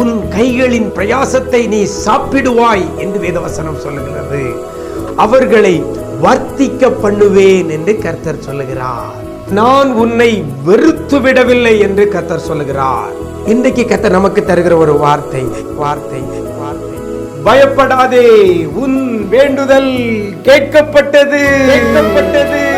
உன் கைகளின் பிரயாசத்தை நீ சாப்பிடுவாய் என்று வேதவசனம் சொல்லுகிறது. அவர்களை வர்த்திக்க பண்ணுவேன் என்று கர்த்தர் சொல்லுகிறார். நான் உன்னை வெறுத்து விடவில்லை என்று கர்த்தர் சொல்லுகிறார். இன்றைக்கு கர்த்தர் நமக்கு தருகிற ஒரு வார்த்தை வார்த்தை வார்த்தை. பயப்படாதே உன் வேண்டுதல் கேட்கப்பட்டது. கேட்கப்பட்டது.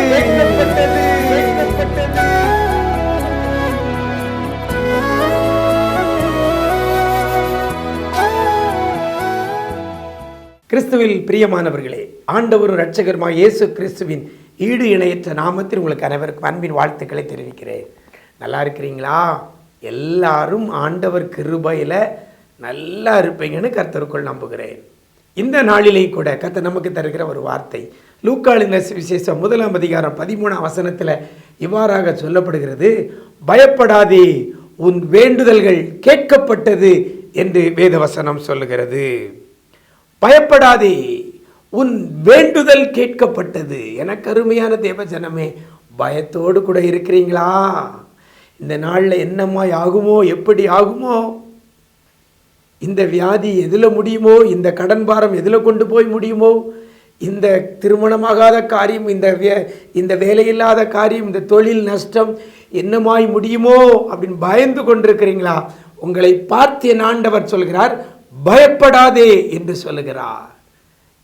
கிறிஸ்துவில் பிரியமானவர்களே ஆண்டவரும் இரட்சகருமாய் இயேசு கிறிஸ்துவின் ஈடு இணையற்ற நாமத்தில் உங்களுக்கு அனைவருக்கும் அன்பின் வாழ்த்துக்களை தெரிவிக்கிறேன். நல்லா இருக்கிறீங்களா? எல்லாரும் ஆண்டவர் கிருபையில் நல்லா இருப்பீங்கன்னு கர்த்தருக்குள் நம்புகிறேன். இந்த நாளிலே கூட கர்த்தர் நமக்கு தருகிற ஒரு வார்த்தை லூக்காளின் விசேஷம் முதலாம் அதிகாரம் பதிமூணாம் வசனத்தில் இவ்வாறாக சொல்லப்படுகிறது பயப்படாதே உன் வேண்டுதல்கள் கேட்கப்பட்டது என்று வேதவசனம் சொல்லுகிறது. பயப்படாதே. உன் வேண்டுதல் கேட்கப்பட்டது. எனக்கு அருமையான தேவ ஜனமே பயத்தோடு கூட இருக்கிறீங்களா? இந்த நாளில் என்னம்மாய் ஆகுமோ? எப்படி ஆகுமோ? இந்த வியாதி எதில் முடியுமோ? இந்த கடன் பாரம் எதில் கொண்டு போய் முடியுமோ? இந்த திருமணமாகாத காரியம் இந்த வே இந்த வேலையில்லாத காரியம் இந்த தொழில் நஷ்டம் என்னமாய் முடியுமோ? அப்படின்னு பயந்து கொண்டிருக்கிறீங்களா? உங்களை பார்த்து என் ஆண்டவர் சொல்கிறார் பயப்படாதே என்று சொல்லுகிறார்.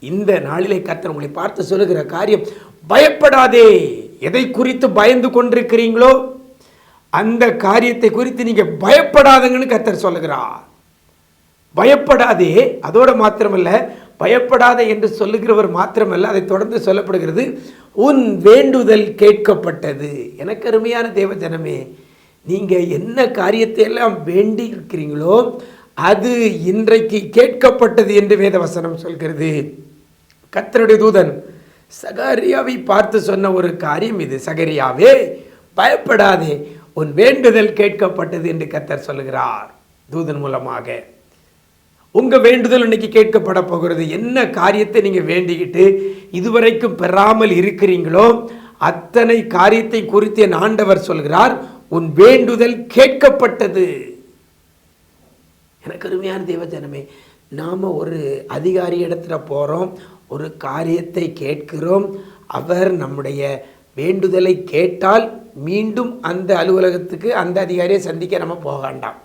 இந்த நாளிலே கர்த்தர் உங்களை பார்த்து சொல்லுகிற காரியம் பயப்படாதே. எதை குறித்து பயந்து கொண்டிருக்கிறீங்களோ அந்த காரியத்தை குறித்து நீங்கள் பயப்படாதங்கன்னு கர்த்தர் சொல்லுகிறார். பயப்படாதே அதோடு மாத்திரமல்ல பயப்படாதே என்று சொல்லுகிறவர் மாத்திரமல்ல அதை தொடர்ந்து சொல்லப்படுகிறது உன் வேண்டுதல் கேட்கப்பட்டது. எனக்கு அருமையான தேவ ஜனமே நீங்கள் என்ன காரியத்தை எல்லாம் வேண்டி இருக்கிறீங்களோ அது இன்றைக்கு கேட்கப்பட்டது என்று வேதவசனம் சொல்கிறது. கத்தருடைய தூதன் சகரியாவை பார்த்து சொன்ன ஒரு காரியம் இது. சகரியாவே பயப்படாதே உன் வேண்டுதல் கேட்கப்பட்டது என்று கத்தர் சொல்லுகிறார். தூதன் மூலமாக. உங்க வேண்டுதல் இன்னைக்கு கேட்கப்பட போகிறது. என்ன காரியத்தை நீங்க வேண்டிக்கிட்டு இதுவரைக்கும் பெறாமல் இருக்கிறீங்களோ அத்தனை காரியத்தை குறித்து என் ஆண்டவர் சொல்கிறார். உன் வேண்டுதல் கேட்கப்பட்டது. எனக்கு அருமையான தேவஜனமே நாம் ஒரு அதிகாரி இடத்துல போகிறோம் ஒரு காரியத்தை கேட்கிறோம் அவர் நம்முடைய வேண்டுதலை கேட்டால் மீண்டும் அந்த அலுவலகத்துக்கு அந்த அதிகாரியை சந்திக்க நம்ம போக வேண்டாம்.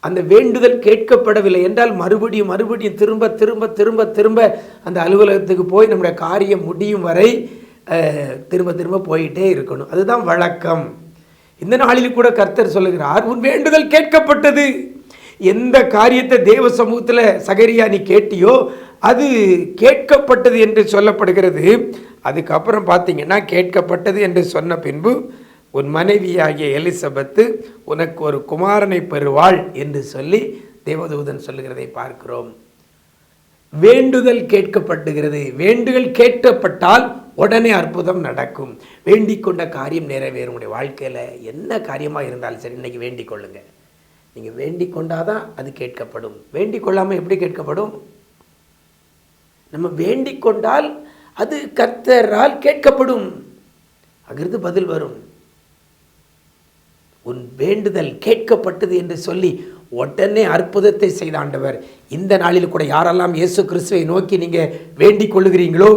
அந்த வேண்டுதல் கேட்கப்படவில்லை என்றால் மறுபடியும் மறுபடியும் திரும்ப திரும்ப திரும்ப திரும்ப அந்த அலுவலகத்துக்கு போய் நம்முடைய காரியம் முடியும் வரை திரும்ப திரும்ப போயிட்டே இருக்கணும். அதுதான் வழக்கம். இந்த நாளில் கூட கர்த்தர் சொல்லுகிறார் உன் வேண்டுதல் கேட்கப்பட்டது. எந்த காரியத்தை தேவ சமூகத்தில் சகரியா நீ கேட்டியோ அது கேட்கப்பட்டது என்று சொல்லப்படுகிறது. அதுக்கப்புறம் பார்த்தீங்கன்னா கேட்கப்பட்டது என்று சொன்ன பின்பு உன் மனைவியாகிய எலிசபெத்து உனக்கு ஒரு குமாரனை பெறுவாள் என்று சொல்லி தேவதூதன் சொல்லுகிறதை பார்க்கிறோம். வேண்டுதல் கேட்கப்படுகிறது. வேண்டுதல் கேட்கப்பட்டால் உடனே அற்புதம் நடக்கும். வேண்டிக் கொண்ட காரியம் நிறைவேறும். உடைய வாழ்க்கையில் என்ன காரியமாக இருந்தாலும் சரி இன்னைக்கு வேண்டிக் கொள்ளுங்கள் நீங்கள் வேண்டிக் கொண்டாதான் அது கேட்கப்படும். வேண்டிக் கொள்ளாமல் எப்படி கேட்கப்படும்? நம்ம வேண்டிக் கொண்டால் அது கர்த்தரால் கேட்கப்படும். அங்கிருந்து பதில் வரும். உன் வேண்டுதல் கேட்கப்பட்டது என்று சொல்லி உடனே அற்புதத்தை செய்த ஆண்டவர். இந்த நாளில் கூட யாரெல்லாம் இயேசு கிறிஸ்துவை நோக்கி நீங்கள் வேண்டிக் கொள்ளுகிறீங்களோ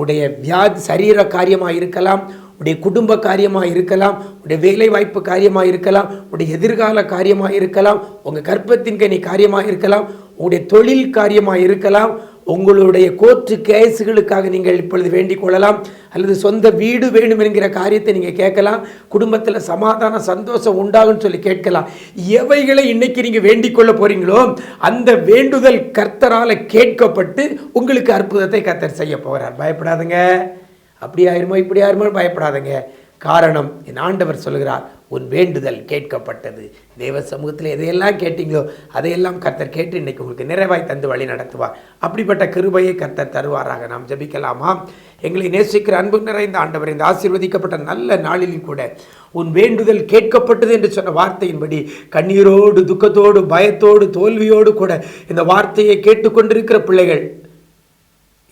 உடைய வியாதி சரீர காரியமாக இருக்கலாம் உடைய குடும்ப காரியமாக இருக்கலாம் உடைய வேலை வாய்ப்பு காரியமாக இருக்கலாம் உடைய எதிர்கால காரியமாக இருக்கலாம் உங்கள் கற்பத்தின் கனி காரியமாக இருக்கலாம் உங்களுடைய தொழில் காரியமாக இருக்கலாம் உங்களுடைய கோர்ட்டு கேஸுகளுக்காக நீங்கள் இப்பொழுது வேண்டிக் கொள்ளலாம் அல்லது சொந்த வீடு வேணும் என்கிற காரியத்தை நீங்கள் கேட்கலாம் குடும்பத்தில் சமாதான சந்தோஷம் உண்டாகும்னு சொல்லி கேட்கலாம். எவைகளை இன்னைக்கு நீங்கள் வேண்டிக் கொள்ள போறீங்களோ அந்த வேண்டுதல் கர்த்தரால் கேட்கப்பட்டு உங்களுக்கு அற்புதத்தை கர்த்தர் செய்ய போகிறார் பயப்படாதுங்க. அப்படி ஆயிருமோ இப்படி ஆயிருமோ பயப்படாதங்க. காரணம் என் ஆண்டவர் சொல்கிறார் உன் வேண்டுதல் கேட்கப்பட்டது. தேவ சமூகத்தில் எதையெல்லாம் கேட்டீங்களோ அதையெல்லாம் கர்த்தர் கேட்டு இன்னைக்கு உங்களுக்கு நிறைவாய் தந்து வழி நடத்துவார். அப்படிப்பட்ட கிருபையை கர்த்தர் தருவாராக. நாம் ஜபிக்கலாமா? எங்களை நேசிக்கிற அன்பு நிறைந்த ஆண்டவர் இந்த ஆசீர்வதிக்கப்பட்ட நல்ல நாளிலும் கூட உன் வேண்டுதல் கேட்கப்பட்டது என்று சொன்ன வார்த்தையின்படி கண்ணீரோடு துக்கத்தோடு பயத்தோடு தோல்வியோடு கூட இந்த வார்த்தையை கேட்டுக்கொண்டிருக்கிற பிள்ளைகள்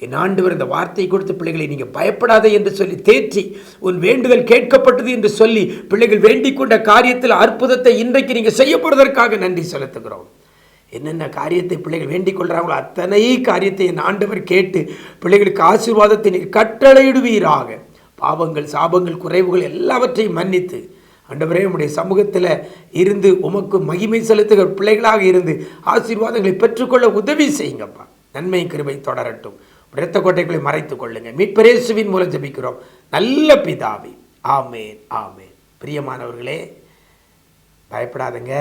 என் ஆண்டவர் இந்த வார்த்தை கொடுத்த பிள்ளைகளை நீங்கள் பயப்படாதே என்று சொல்லி தேற்றி உன் வேண்டுதல் கேட்கப்பட்டது என்று சொல்லி பிள்ளைகள் வேண்டிக் கொண்ட காரியத்தில் அற்புதத்தை இன்றைக்கு நீங்கள் செய்ய போகிறதற்காக நன்றி செலுத்துகிறோம். என்னென்ன காரியத்தை பிள்ளைகள் வேண்டிக் கொள்கிறாங்களோ அத்தனை காரியத்தை என் ஆண்டவர் கேட்டு பிள்ளைகளுக்கு ஆசீர்வாதத்தை நீர் கட்டளையிடுவீராக. பாவங்கள் சாபங்கள் குறைவுகள் எல்லாவற்றையும் மன்னித்து ஆண்டவரே உடைய சமூகத்தில் இருந்து உமக்கு மகிமை செலுத்துகிற பிள்ளைகளாக இருந்து ஆசீர்வாதங்களை பெற்றுக்கொள்ள உதவி செய்யுங்கப்பா. நன்மை கிருபை தொடரட்டும். இரத்த கோட்டைகளை மறைத்துக் கொள்ளுங்க மீட்பரேசுவின் மூலம் ஜபிக்கிறோம். நல்ல பிதாவி. ஆமேன் ஆமேன். பிரியமானவர்களே பயப்படாதங்க.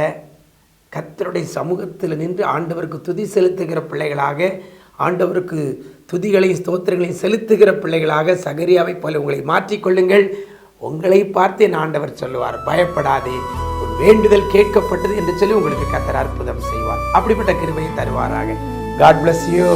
கத்தருடைய சமூகத்தில் நின்று ஆண்டவருக்கு துதி செலுத்துகிற பிள்ளைகளாக ஆண்டவருக்கு துதிகளையும் ஸ்தோத்திரங்களையும் செலுத்துகிற பிள்ளைகளாக சகரியாவை போல உங்களை மாற்றிக்கொள்ளுங்கள் உங்களை பார்த்து என் ஆண்டவர் சொல்லுவார் பயப்படாதே ஒரு வேண்டுதல் கேட்கப்பட்டது என்று சொல்லி உங்களுக்கு கத்தர் அற்புதம் செய்வார். அப்படிப்பட்ட கிருமையை தருவாராக. God bless you